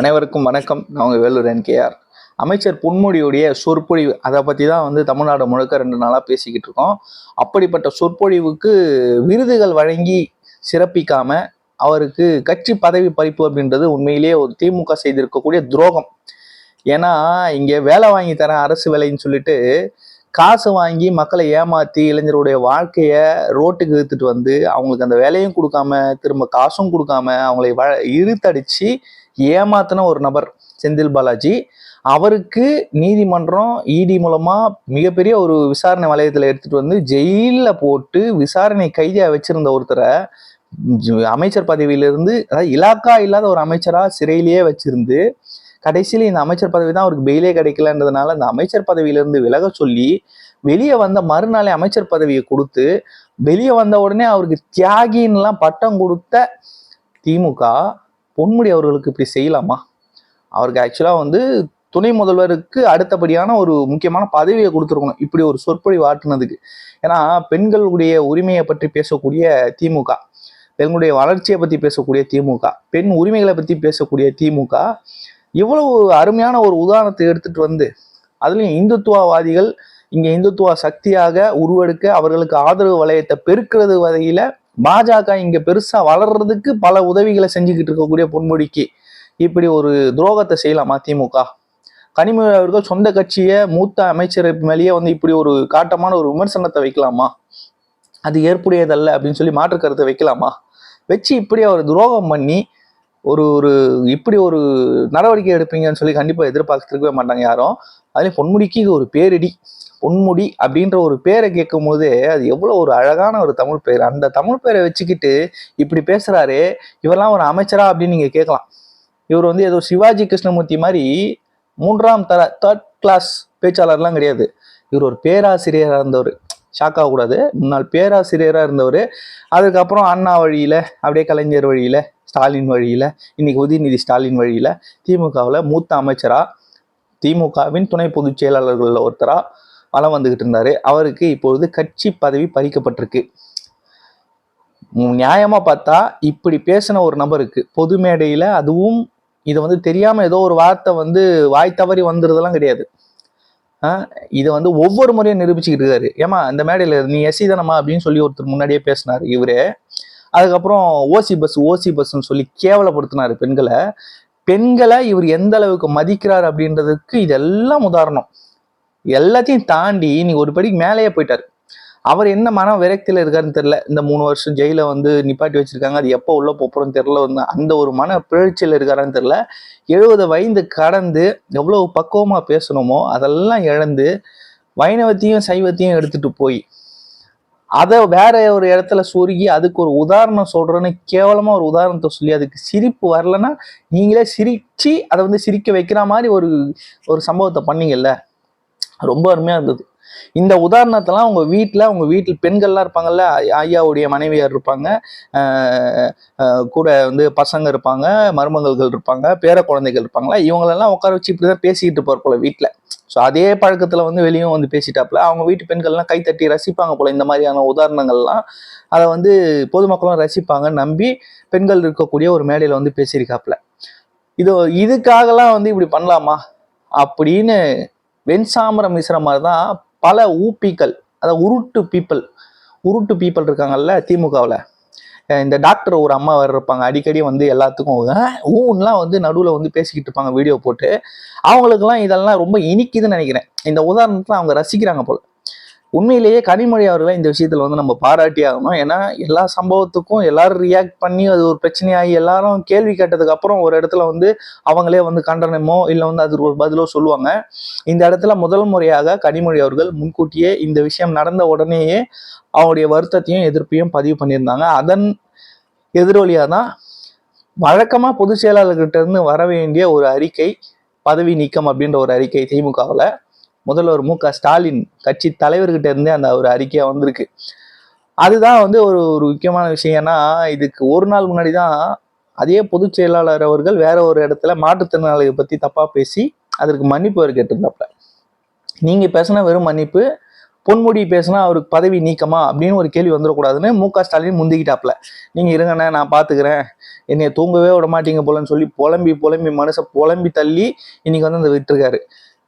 அனைவருக்கும் வணக்கம். நான் உங்கள் வேலூர் என்கேஆர் அமைச்சர் பொன்முடியுடைய சொற்பொழிவு அதை பற்றி தான் வந்து தமிழ்நாடு முழுக்க ரெண்டு நாளாக பேசிக்கிட்டு இருக்கோம். அப்படிப்பட்ட சொற்பொழிவுக்கு விருதுகள் வழங்கி சிறப்பிக்காமல் அவருக்கு கட்சி பதவி பறிப்பு அப்படின்றது உண்மையிலேயே ஒரு திமுக செய்திருக்கக்கூடிய துரோகம். ஏன்னா இங்கே வேலை வாங்கி தரேன் அரசு வேலைன்னு சொல்லிட்டு காசு வாங்கி மக்களை ஏமாற்றி இளைஞருடைய வாழ்க்கையை ரோட்டுக்கு இழுத்துட்டு வந்து அவங்களுக்கு அந்த வேலையும் கொடுக்காம திரும்ப காசும் கொடுக்காம அவங்களை வ இழுத்தடிச்சு ஏமாத்தின ஒரு நபர் செந்தில் பாலாஜி. அவருக்கு நீதிமன்றம் இடி மூலமா மிகப்பெரிய ஒரு விசாரணை வளையத்தில் எடுத்துட்டு வந்து ஜெயிலில் போட்டு விசாரணை கைதியா வச்சிருந்த ஒருத்தரை அமைச்சர் பதவியிலிருந்து அதாவது இலாக்கா இல்லாத ஒரு அமைச்சரா சிறையிலேயே வச்சிருந்து கடைசியில் இந்த அமைச்சர் பதவி தான் அவருக்கு பெயிலே கிடைக்கலன்றதுனால அந்த அமைச்சர் பதவியிலிருந்து விலக சொல்லி வெளியே வந்த மறுநாளே அமைச்சர் பதவியை கொடுத்து வெளியே வந்த உடனே அவருக்கு தியாகின்லாம் பட்டம் கொடுத்த திமுக பொன்முடி அவர்களுக்கு இப்படி செய்யலாமா? அவருக்கு ஆக்சுவலாக வந்து துணை முதல்வருக்கு அடுத்தபடியான ஒரு முக்கியமான பதவியை கொடுத்துருக்கணும். இப்படி ஒரு சொற்பொழிவு ஆட்டுனதுக்கு ஏன்னா பெண்களுடைய உரிமையை பற்றி பேசக்கூடிய திமுக பெண்களுடைய வளர்ச்சியை பற்றி பேசக்கூடிய திமுக பெண் உரிமைகளை பற்றி பேசக்கூடிய திமுக இவ்வளவு அருமையான ஒரு உதாரணத்தை எடுத்துட்டு வந்து அதுலேயும் இந்துத்துவவாதிகள் இங்கே இந்துத்துவ சக்தியாக உருவெடுக்க அவர்களுக்கு ஆதரவு வளையத்தை பெருக்கிறது வகையில் பாஜக இங்க பெருசா வளர்றதுக்கு பல உதவிகளை செஞ்சுக்கிட்டு இருக்கக்கூடிய பொன்முடிக்கு இப்படி ஒரு துரோகத்தை செய்யலாமா திமுக கனிமொழி அவர்கள் சொந்த கட்சியை மூத்த அமைச்சர் மேலேயே வந்து இப்படி ஒரு காட்டமான ஒரு விமர்சனத்தை வைக்கலாமா? அது ஏற்புடையதல்ல அப்படின்னு சொல்லி மாற்று கருத்தை வைக்கலாமா? வச்சு இப்படி அவர் துரோகம் பண்ணி ஒரு ஒரு இப்படி ஒரு நடவடிக்கை எடுப்பீங்கன்னு சொல்லி கண்டிப்பாக எதிர்பார்த்துருக்கவே மாட்டாங்க யாரும். அதுலேயும் பொன்முடிக்கு இது ஒரு பேரிடி. பொன்முடி அப்படின்ற ஒரு பேரை கேட்கும் போதே அது எவ்வளோ ஒரு அழகான ஒரு தமிழ் பேர். அந்த தமிழ் பேரை வச்சுக்கிட்டு இப்படி பேசுகிறாரு இவரெல்லாம் ஒரு அமைச்சரா அப்படின்னு நீங்கள் கேட்கலாம். இவர் வந்து ஏதோ சிவாஜி கிருஷ்ணமூர்த்தி மாதிரி மூன்றாம் தர தேர்ட் கிளாஸ் பேச்சாளர்லாம் கிடையாது. இவர் ஒரு பேராசிரியராக இருந்தவர். ஷாக் ஆகக்கூடாது. முன்னாள் பேராசிரியராக இருந்தவர். அதுக்கப்புறம் அண்ணா வழியில் அப்படியே கலைஞர் வழியில் ஸ்டாலின் வழியில் இன்னைக்கு உதயநிதி ஸ்டாலின் வழியில் திமுகவில் மூத்த அமைச்சராக திமுகவின் துணை பொதுச் செயலாளர்களில் ஒருத்தராக வலம் வந்துகிட்டு இருந்தார். அவருக்கு இப்பொழுது கட்சி பதவி பறிக்கப்பட்டிருக்கு. நியாயமாக பார்த்தா இப்படி பேசின ஒரு நபருக்கு பொது மேடையில் அதுவும் இதை வந்து தெரியாமல் ஏதோ ஒரு வார்த்தை வந்து வாய் தவறி வந்துருதெல்லாம் கிடையாது. இதை வந்து ஒவ்வொரு முறையும் நிரூபிச்சுக்கிட்டு இருக்காரு. ஏமா இந்த மேடையில் நீ எஸ்சி தானம்மா அப்படின்னு சொல்லி ஒருத்தர் முன்னாடியே பேசினார் இவரே. அதுக்கப்புறம் ஓசி பஸ் ஓசி பஸ்ன்னு சொல்லி கேவலப்படுத்தினார் பெண்களை. பெண்களை இவர் எந்த அளவுக்கு மதிக்கிறார் அப்படின்றதுக்கு இதெல்லாம் உதாரணம். எல்லாத்தையும் தாண்டி நீ ஒரு படிக்கு மேலேயே போயிட்டாரு. அவர் என்ன மன விரக்தியில் இருக்காருன்னு தெரில இந்த மூணு வருஷம் ஜெயில வந்து நிப்பாட்டி வச்சிருக்காங்க. அது எப்போ உள்ள போறோம்னு தெரில வந்து அந்த ஒரு மன பிழற்சியில் இருக்காரான்னு தெரில எழுபது வயது கடந்து எவ்வளவு பக்குவமாக பேசணுமோ அதெல்லாம் இழந்து வைணவத்தையும் சைவத்தையும் எடுத்துட்டு போய் அதை வேற ஒரு இடத்துல சொருகி அதுக்கு ஒரு உதாரணம் சொல்றேன்னு கேவலமா ஒரு உதாரணத்தை சொல்லி அதுக்கு சிரிப்பு வரலன்னா நீங்களே சிரிச்சு அதை வந்து சிரிக்க வைக்கிற மாதிரி ஒரு ஒரு சம்பவத்தை பண்ணீங்கல்ல? ரொம்ப அருமையா இருந்தது. இந்த உதாரணத்தெல்லாம் உங்கள் வீட்டில் உங்கள் வீட்டில் பெண்கள்லாம் இருப்பாங்கல்ல ஐயாவுடைய மனைவியார் இருப்பாங்க. கூட வந்து பசங்க இருப்பாங்க மருமகள்கள் இருப்பாங்க பேர குழந்தைகள் இருப்பாங்களா? இவங்களெல்லாம் உட்கார வச்சு இப்படி தான் பேசிக்கிட்டு போகிற போல வீட்டில் ஸோ அதே பழக்கத்தில் வந்து வெளியும் வந்து பேசிட்டாப்புல அவங்க வீட்டு பெண்கள்லாம் கைத்தட்டி ரசிப்பாங்க போல இந்த மாதிரியான உதாரணங்கள்லாம். அதை வந்து பொதுமக்களும் ரசிப்பாங்க. நம்பி பெண்கள் இருக்கக்கூடிய ஒரு மேடையில் வந்து பேசியிருக்காப்புல இது இதுக்காகலாம் வந்து இப்படி பண்ணலாமா? அப்படின்னு வெண்சாமரம் வீசுற மாதிரி தான் பல ஊப்பிகள் அதாவது உருட்டு பீப்பிள் உருட்டு பீப்பிள் இருக்காங்கல்ல திமுகவில். இந்த டாக்டர் ஒரு அம்மா வேறு இருப்பாங்க அடிக்கடி வந்து எல்லாத்துக்கும் ஊன்லாம் வந்து நடுவில் வந்து பேசிக்கிட்டு இருப்பாங்க வீடியோ போட்டு. அவங்களுக்குலாம் இதெல்லாம் ரொம்ப இனிக்குதுன்னு நினைக்கிறேன். இந்த உதாரணத்தில் அவங்க ரசிக்கிறாங்க போல். உண்மையிலேயே கனிமொழி அவர்களை இந்த விஷயத்துல வந்து நம்ம பாராட்டி ஆகணும். ஏன்னா எல்லா சம்பவத்துக்கும் எல்லாரும் ரியாக்ட் பண்ணி அது ஒரு பிரச்சனையாகி எல்லாரும் கேள்வி கேட்டதுக்கு அப்புறம் ஒரு இடத்துல வந்து அவங்களே வந்து கண்டனமோ இல்லை வந்து அது ஒரு பதிலோ சொல்லுவாங்க. இந்த இடத்துல முதல் முறையாக கனிமொழி அவர்கள் முன்கூட்டியே இந்த விஷயம் நடந்த உடனேயே அவங்களுடைய வருத்தத்தையும் எதிர்ப்பையும் பதிவு பண்ணியிருந்தாங்க. அதன் எதிரொலியாக தான் வழக்கமாக பொதுச் செயலாளர்கிட்ட இருந்து வர வேண்டிய ஒரு அறிக்கை பதவி நீக்கம் அப்படின்ற ஒரு அறிக்கை திமுகவில் முதல்வர் மு க ஸ்டாலின் கட்சி தலைவர்கிட்ட இருந்தே அந்த ஒரு அறிக்கையா வந்திருக்கு. அதுதான் வந்து ஒரு ஒரு முக்கியமான விஷயம்னா இதுக்கு ஒரு நாள் முன்னாடி தான் அதே பொதுச் செயலாளர் அவர்கள் வேற ஒரு இடத்துல மாற்றுத்திறனாளிகளை பத்தி தப்பா பேசி அதற்கு மன்னிப்பு அவர் கேட்டிருந்தாப்ல. நீங்க பேசின வெறும் மன்னிப்பு பொன்முடி பேசினா அவருக்கு பதவி நீக்கமா அப்படின்னு ஒரு கேள்வி வந்துடக்கூடாதுன்னு மு க ஸ்டாலின் முந்திக்கிட்டாப்ல. நீங்க இருங்கண்ணே நான் பார்த்துக்கிறேன் என்னைய தூங்கவே விட மாட்டீங்க போலன்னு சொல்லி புலம்பி புலம்பி மனுஷ புலம்பி தள்ளி இன்னைக்கு வந்து அந்த விட்டுருக்காரு.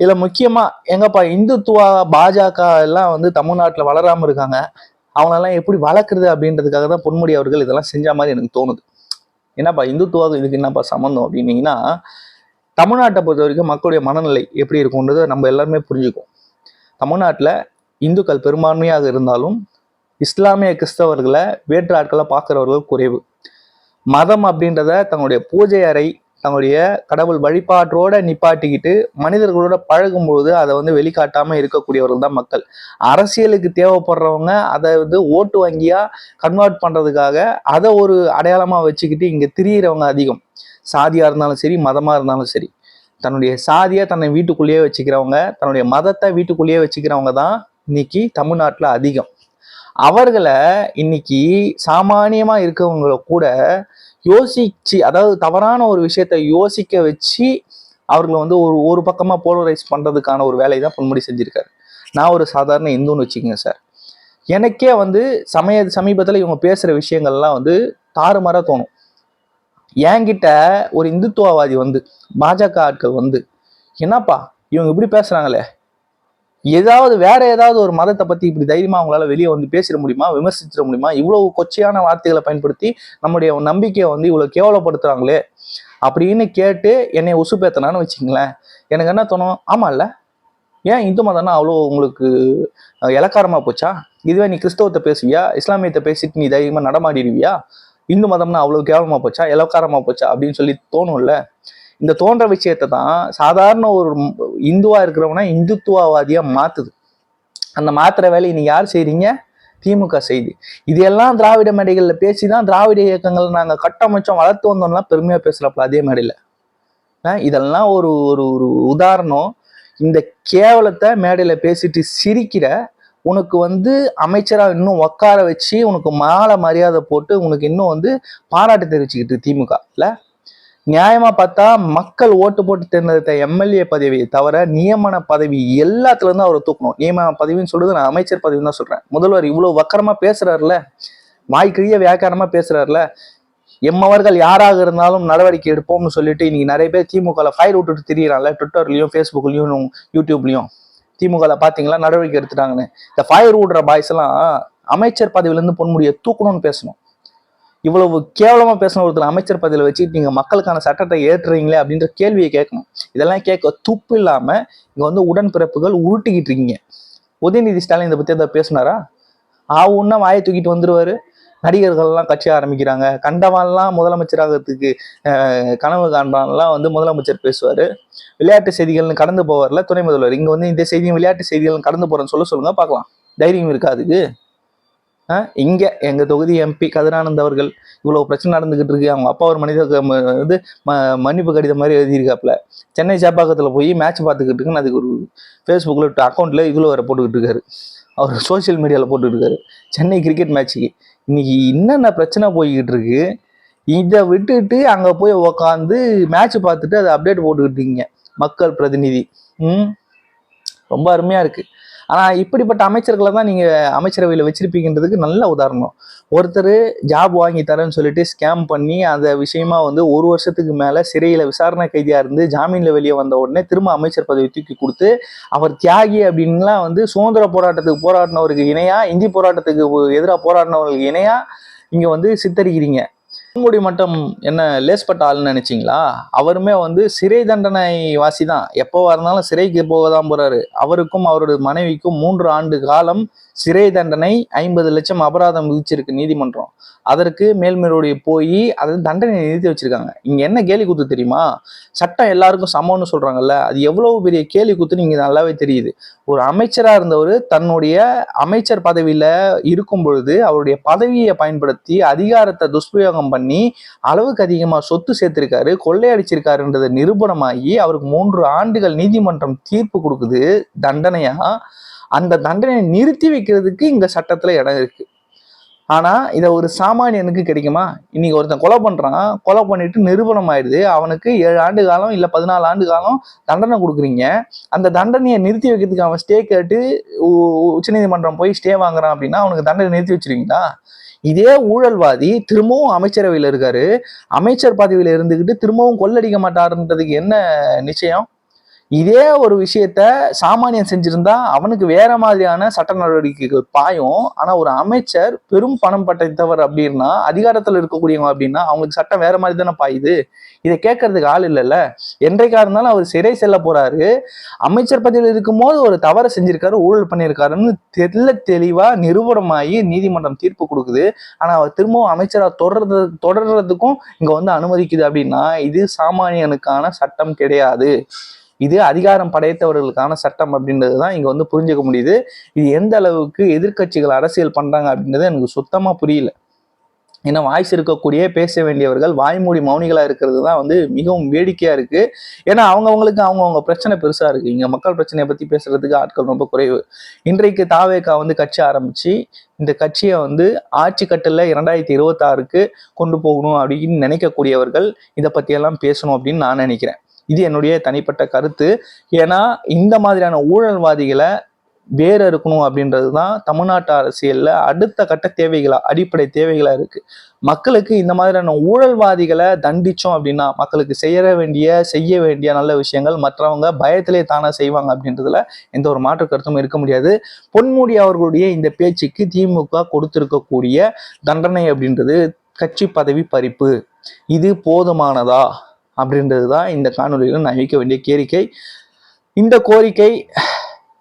இதுல முக்கியமா எங்கப்பா இந்துத்துவா பாஜக எல்லாம் வந்து தமிழ்நாட்டில் வளராம இருக்காங்க. அவங்களெல்லாம் எப்படி வளர்க்குறது அப்படின்றதுக்காக தான் பொன்முடி அவர்கள் இதெல்லாம் செஞ்ச மாதிரி எனக்கு தோணுது. என்னப்பா இந்துத்துவாவுக்கு இதுக்கு என்னப்பா சம்மந்தம் அப்படின்னீங்கன்னா தமிழ்நாட்டை பொறுத்த வரைக்கும் மக்களுடைய மனநிலை எப்படி இருக்கும்ன்றதை நம்ம எல்லாருமே புரிஞ்சுக்குவோம். தமிழ்நாட்டில் இந்துக்கள் பெரும்பான்மையாக இருந்தாலும் இஸ்லாமிய கிறிஸ்தவர்களை வேற்று ஆட்களை பார்க்குறவர்கள் குறைவு. மதம் அப்படின்றத தங்களுடைய பூஜை அறை தங்களுடைய கடவுள் வழிபாட்டோட நிப்பாட்டிக்கிட்டு மனிதர்களோட பழகும்போது அதை வந்து வெளிக்காட்டாம இருக்கக்கூடியவர்கள் தான் மக்கள். அரசியலுக்கு தேவைப்படுறவங்க அதை வந்து ஓட்டு வங்கியா கன்வெர்ட் பண்றதுக்காக அதை ஒரு அடையாளமா வச்சுக்கிட்டு இங்க திரியிறவங்க அதிகம். சாதியா இருந்தாலும் சரி மதமா இருந்தாலும் சரி. தன்னுடைய சாதியை தன்னை வீட்டுக்குள்ளேயே வச்சுக்கிறவங்க தன்னுடைய மதத்தை வீட்டுக்குள்ளேயே வச்சுக்கிறவங்க தான் இன்னைக்கு தமிழ்நாட்டில் அதிகம். அவர்களை இன்னைக்கு சாமானியமாக இருக்கவங்கள கூட யோசிச்சு அதாவது தவறான ஒரு விஷயத்த யோசிக்க வச்சு அவர்களை வந்து ஒரு ஒரு பக்கமாக போலரைஸ் பண்ணுறதுக்கான ஒரு வேலையை தான் பொன்முடி செஞ்சுருக்காரு. நான் ஒரு சாதாரண இந்துன்னு வச்சுக்கோங்க சார் எனக்கே வந்து சமய சமீபத்தில் இவங்க பேசுகிற விஷயங்கள்லாம் வந்து தாறுமாறாக தோணும். என்கிட்ட ஒரு இந்துத்துவவாதி வந்து பாஜக ஆட்கள் வந்து என்னப்பா இவங்க இப்படி பேசுகிறாங்களே ஏதாவது வேற ஏதாவது ஒரு மதத்தை பத்தி இப்படி தைரியமா அவங்களால வெளியே வந்து பேசிட முடியுமா? விமர்சிச்சிட முடியுமா? இவ்வளவு கொச்சையான வார்த்தைகளை பயன்படுத்தி நம்முடைய நம்பிக்கையை வந்து இவ்வளவு கேவலப்படுத்துறாங்களே அப்படின்னு கேட்டு என்னை உசுப்பேத்தனான்னு வச்சுங்களேன் எனக்கு என்ன தோணும்? ஆமா இல்ல ஏன் இந்து மதம்னா அவ்வளோ உங்களுக்கு இலக்காரமா போச்சா? இதுவே நீ கிறிஸ்தவத்தை பேசுவியா? இஸ்லாமியத்தை பேசிட்டு நீ தைரியமா நடமாடிடுவியா? இந்து மதம்னா அவ்வளோ கேவலமா போச்சா? இலக்காரமா போச்சா? அப்படின்னு சொல்லி தோணும்ல. இந்த தோன்ற விஷயத்தை தான் சாதாரண ஒரு இந்துவா இருக்கிறவனா இந்துத்துவவாதியா மாத்துது. அந்த மாத்திர வேலையை நீங்க யார் செய்றீங்க? திமுக செய்து. இதெல்லாம் திராவிட மேடைகள்ல பேசிதான் திராவிட இயக்கங்கள் நாங்கள் கட்டமைச்சோம் வளர்த்து வந்தோம்லாம் பெருமையாக பேசுறப்பல அதே மேடையில். இதெல்லாம் ஒரு ஒரு ஒரு உதாரணம். இந்த கேவலத்தை மேடையில் பேசிட்டு சிரிக்கிற உனக்கு வந்து அமைச்சராக இன்னும் உட்கார வச்சு உனக்கு மாலை மரியாதை போட்டு உனக்கு இன்னும் வந்து பாராட்டு தெரிவிச்சுக்கிட்டு திமுக இல்லை நியாயமா பார்த்தா மக்கள் ஓட்டு போட்டு தேர்ந்தெடுத்த எம்எல்ஏ பதவியை தவிர நியமன பதவி எல்லாத்துல இருந்து அவரை தூக்கணும். நியமன பதவின்னு சொல்றது நான் அமைச்சர் பதவின்னு தான் சொல்றேன். முதல்வர் இவ்வளவு வக்கரமா பேசுறாருல? வாய்க்கிழிய வியாக்காரமா பேசுறாருல? எம்மவர்கள் யாராக இருந்தாலும் நடவடிக்கை எடுப்போம்னு சொல்லிட்டு இன்னைக்கு நிறைய பேர் திமுகல ஃபயர் விட்டுட்டு திரியிறாங்கல்ல. ட்விட்டர்லயும் ஃபேஸ்புக்லயும் யூடியூப்லயும் திமுகல பாத்தீங்களா? நடவடிக்கை எடுத்துட்டாங்கன்னு. இந்த ஃபயர் விடுற பாய்ஸ் எல்லாம் அமைச்சர் பதவியிலேருந்து பொன்முடியை தூக்கணும்னு பேசணும். இவ்வளவு கேவலமாக பேசின ஒருத்தர் அமைச்சர் பதவியில் வச்சு நீங்கள் மக்களுக்கான சட்டத்தை ஏற்றுறீங்களே அப்படின்ற கேள்வியை கேட்கணும். இதெல்லாம் கேட்க துப்பு இல்லாமல் இங்கே வந்து உடன்பிறப்புகள் உருட்டிக்கிட்டு இருக்கீங்க. உதயநிதி ஸ்டாலின் இதை பற்றி ஏதாவது பேசினாரா? ஆவுன்னா வாயை தூக்கிட்டு வந்துடுவார் நடிகர்கள்லாம் கட்சி ஆரம்பிக்கிறாங்க. கண்டவான்லாம் முதலமைச்சராகிறதுக்கு கனவு காண்பான்லாம் வந்து முதலமைச்சர் பேசுவார். விளையாட்டு செய்திகள்னு கடந்து போவார்ல துணை முதல்வர். இங்கே வந்து இந்த செய்தியும் விளையாட்டு செய்திகள் கடந்து போகிறேன்னு சொல்ல சொல்லுங்க பார்க்கலாம். தைரியம் இருக்கா அதுக்கு? இங்கே எங்கள் தொகுதி எம்பி கதிரானந்த் அவர்கள் இவ்வளோ பிரச்சனை நடந்துக்கிட்டு இருக்கு. அவங்க அப்பா ஒரு மனித வந்து ம- மன்னிப்பு கடிதம் மாதிரி எழுதியிருக்காப்புல. சென்னை சேப்பாக்கத்தில் போய் மேட்ச் பார்த்துக்கிட்டு இருக்குன்னு அதுக்கு ஒரு ஃபேஸ்புக்கில் அக்கௌண்ட்டில் இவ்வளோ வேறு போட்டுக்கிட்டு இருக்காரு. அவர் சோஷியல் மீடியாவில் போட்டுக்கிட்டு இருக்காரு. சென்னை கிரிக்கெட் மேட்ச்சுக்கு இன்னைக்கு என்னென்ன பிரச்சனை போய்கிட்டு இருக்கு? இதை விட்டுட்டு அங்கே போய் உக்காந்து மேட்ச் பார்த்துட்டு அதை அப்டேட் போட்டுக்கிட்டு இருக்கீங்க. மக்கள் பிரதிநிதி. ம்? ரொம்ப அருமையாக இருக்குது ஆனால் இப்படிப்பட்ட அமைச்சர்களை தான் நீங்கள் அமைச்சரவையில் வச்சிருப்பீங்கன்றதுக்கு நல்ல உதாரணம். ஒருத்தர் ஜாப் வாங்கி தரேன்னு சொல்லிட்டு ஸ்கேம் பண்ணி அந்த விஷயமா வந்து ஒரு வருஷத்துக்கு மேலே சிறையில் விசாரணை கைதியாக இருந்து ஜாமீனில் வெளியே வந்த உடனே திரும்ப அமைச்சர் பதவி தூக்கி கொடுத்து அவர் தியாகி அப்படின்லாம் வந்து சுதந்திர போராட்டத்துக்கு போராடினவருக்கு இணையாக இந்தி போராட்டத்துக்கு எதிராக போராடினவர்களுக்கு இணையாக இங்கே வந்து சித்தரிக்கிறீங்க. பொன்முடி மட்டும் என்ன லேஸ்பட்ட ஆள்னு நினைச்சிங்களா? அவருமே வந்து சிறை தண்டனை வாசி தான். எப்போவா இருந்தாலும் சிறைக்கு போக தான் போறாரு. அவருக்கும் அவருடைய மனைவிக்கும் மூன்று ஆண்டு காலம் சிறை தண்டனை ஐம்பது லட்சம் அபராதம் விதிச்சிருக்கு நீதிமன்றம். அதற்கு மேல்முறையீடு போய் அது தண்டனை நிறுத்தி வச்சிருக்காங்க. இங்க என்ன கேலி கூத்து தெரியுமா? சட்டம் எல்லாருக்கும் சமம்னு சொல்றாங்கல்ல. அது எவ்வளவு பெரிய கேலி கூத்துன்னு இங்க நல்லாவே தெரியுது. ஒரு அமைச்சரா இருந்தவர் தன்னுடைய அமைச்சர் பதவியில இருக்கும் பொழுது அவருடைய பதவியை பயன்படுத்தி அதிகாரத்தை துஷ்பிரயோகம் பண்ணி அளவுக்கு அதிகமா சொத்து சேர்த்திருக்காரு கொள்ளையடிச்சிருக்காருன்றது நிரூபணமாகி அவருக்கு மூன்று ஆண்டுகள் நீதிமன்றம் தீர்ப்பு கொடுக்குது தண்டனையா? அந்த தண்டனையை நிறுத்தி வைக்கிறதுக்கு இந்த சட்டத்துல இடம் இருக்கு. ஆனா இதை ஒரு சாமானியனுக்கு கிடைக்குமா? இன்னைக்கு ஒருத்தன் கொலை பண்றான் கொலை பண்ணிட்டு நிரூபணம் ஆயிடுது. அவனுக்கு ஏழு ஆண்டு காலம் இல்ல பதினாலு ஆண்டு காலம் தண்டனை கொடுக்குறீங்க. அந்த தண்டனையை நிறுத்தி வைக்கிறதுக்கு அவன் ஸ்டே கேட்டு உ- உச்சநீதிமன்றம் போய் ஸ்டே வாங்குறான் அப்படின்னா அவனுக்கு தண்டனை நிறுத்தி வச்சிருக்கீங்களா இதே ஊழல்வாதி திரும்பவும் அமைச்சரவையில் இருக்காரு. அமைச்சர் பதவியில் இருந்துக்கிட்டு திரும்பவும் கொள்ளடிக்க மாட்டாருன்றதுக்கு என்ன நிச்சயம்? இதே ஒரு விஷயத்த சாமானியன் செஞ்சிருந்தா அவனுக்கு வேற மாதிரியான சட்ட நடவடிக்கைகள் பாயும். ஆனா ஒரு அமைச்சர் பெரும் பணம் பட்டத்தவர் அப்படின்னா அதிகாரத்துல இருக்கக்கூடியவங்க அப்படின்னா அவங்களுக்கு சட்டம் வேற மாதிரி தானே பாயுது. இதை கேட்கறதுக்கு ஆள் இல்லைல்ல. என்றைக்கா இருந்தாலும் அவர் சிறை செல்ல போறாரு. அமைச்சர் பதவியில் இருக்கும்போது ஒரு தவறை செஞ்சிருக்காரு ஊழல் பண்ணியிருக்காருன்னு தெல்ல தெளிவா நிரூபணமாகி நீதிமன்றம் தீர்ப்பு கொடுக்குது. ஆனா அவர் திரும்பவும் அமைச்சரா தொடர்றது தொடர்றதுக்கும் இங்க வந்து அனுமதிக்குது அப்படின்னா இது சாமானியனுக்கான சட்டம் கிடையாது. இது அதிகாரம் படைத்தவர்களுக்கான சட்டம் அப்படின்றது தான் இங்கே வந்து புரிஞ்சுக்க முடியுது. இது எந்த அளவுக்கு எதிர்க்கட்சிகள் அரசியல் பண்ணுறாங்க அப்படின்றது எனக்கு சுத்தமாக புரியல. ஏன்னா வாய்ஸ் இருக்கக்கூடிய பேச வேண்டியவர்கள் வாய்மூடி மௌனிகளாக இருக்கிறது தான் வந்து மிகவும் வேடிக்கையாக இருக்குது ஏன்னா அவங்கவங்களுக்கு அவங்கவுங்க பிரச்சனை பெருசாக இருக்குது இங்கே மக்கள் பிரச்சனையை பற்றி பேசுகிறதுக்கு ஆட்கள் ரொம்ப குறைவு. இன்றைக்கு தாவேக்கா வந்து கட்சி ஆரம்பித்து இந்த கட்சியை வந்து ஆட்சி கட்டில் இரண்டாயிரத்தி இருபத்தாறுக்கு கொண்டு போகணும் அப்படின்னு நினைக்கக்கூடியவர்கள் இதை பற்றியெல்லாம் பேசணும் அப்படின்னு நான் நினைக்கிறேன். இது என்னுடைய தனிப்பட்ட கருத்து. ஏன்னா இந்த மாதிரியான ஊழல்வாதிகளை வேற இருக்கணும் அப்படின்றது தான் தமிழ்நாட்டு அரசியலில் அடுத்த கட்ட தேவைகளா அடிப்படை தேவைகளா இருக்கு. மக்களுக்கு இந்த மாதிரியான ஊழல்வாதிகளை தண்டிச்சோம் அப்படின்னா மக்களுக்கு செய்ய வேண்டிய செய்ய வேண்டிய நல்ல விஷயங்கள் மற்றவங்க பயத்திலே தானே செய்வாங்க அப்படின்றதுல எந்த ஒரு மாற்று கருத்தும் இருக்க முடியாது. பொன்முடி அவர்களுடைய இந்த பேச்சுக்கு திமுக கொடுத்திருக்கக்கூடிய தண்டனை அப்படின்றது கட்சி பதவி பறிப்பு. இது போதுமானதா? அப்படின்றது தான் இந்த காணொலியில் நான் வைக்க வேண்டிய கோரிக்கை. இந்த கோரிக்கை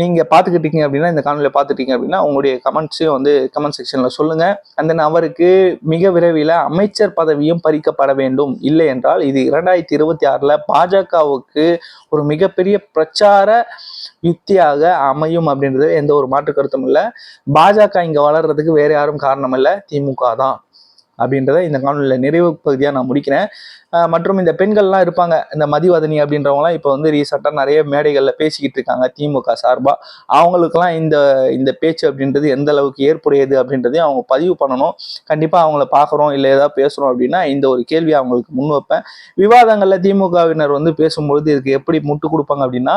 நீங்கள் பார்த்துக்கிட்டீங்க அப்படின்னா இந்த காணொலியை பார்த்துட்டீங்க அப்படின்னா உங்களுடைய கமெண்ட்ஸையும் வந்து கமெண்ட் செக்ஷனில் சொல்லுங்கள் அண்ட் அந்த அவருக்கு மிக விரைவில் அமைச்சர் பதவியும் பறிக்கப்பட வேண்டும். இல்லை என்றால் இது இரண்டாயிரத்தி இருபத்தி ஆறில் பாஜகவுக்கு ஒரு மிகப்பெரிய பிரச்சார யுக்தியாக அமையும் அப்படின்றது எந்த ஒரு மாற்று கருத்தும் இல்லை. பாஜக இங்கே வளர்கிறதுக்கு வேறு யாரும் காரணம் இல்லை. திமுக தான். அப்படின்றத இந்த காணொலியில் நிறைவு பகுதியாக நான் முடிக்கிறேன். மற்றும் இந்த பெண்கள்லாம் இருப்பாங்க இந்த மதிவதனி அப்படின்றவங்களாம் இப்போ வந்து ரீசெண்டாக நிறைய மேடைகளில் பேசிக்கிட்டு இருக்காங்க திமுக சார்பாக அவங்களுக்கெல்லாம் இந்த இந்த பேச்சு அப்படின்றது எந்த அளவுக்கு ஏற்புடையது அப்படின்றதையும் அவங்க பதிவு பண்ணணும். கண்டிப்பாக அவங்கள பார்க்குறோம் இல்லை ஏதாவது பேசுகிறோம் அப்படின்னா இந்த ஒரு கேள்வியை அவங்களுக்கு முன் வைப்பேன். விவாதங்களில் திமுகவினர் வந்து பேசும்பொழுது இதுக்கு எப்படி முட்டு கொடுப்பாங்க அப்படின்னா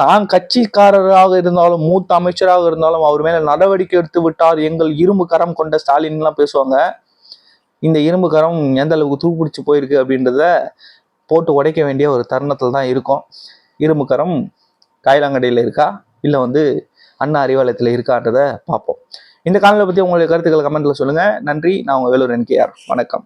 தான் கட்சிக்காரராக இருந்தாலும் மூத்த அமைச்சராக இருந்தாலும் அவர் மேல நடவடிக்கை எடுத்து விட்டார் எங்கள் இரும்பு கரம் கொண்ட ஸ்டாலின்லாம் பேசுவாங்க. இந்த இரும்பு கரம் எந்த அளவுக்கு தூக்குப்பிடிச்சு போயிருக்கு அப்படின்றத போட்டு உடைக்க வேண்டிய ஒரு தருணத்தில் தான் இருக்கும். இரும்பு கரம் காயிலாங்கடையில் இருக்கா? இல்லை வந்து அண்ணா அறிவாலயத்தில் இருக்கான்றத பார்ப்போம். இந்த காணொலியை பற்றி உங்களுடைய கருத்துக்களை கமெண்ட்டில் சொல்லுங்கள் நன்றி. நான் உங்கள் வேலூர் என்கேஆர். வணக்கம்.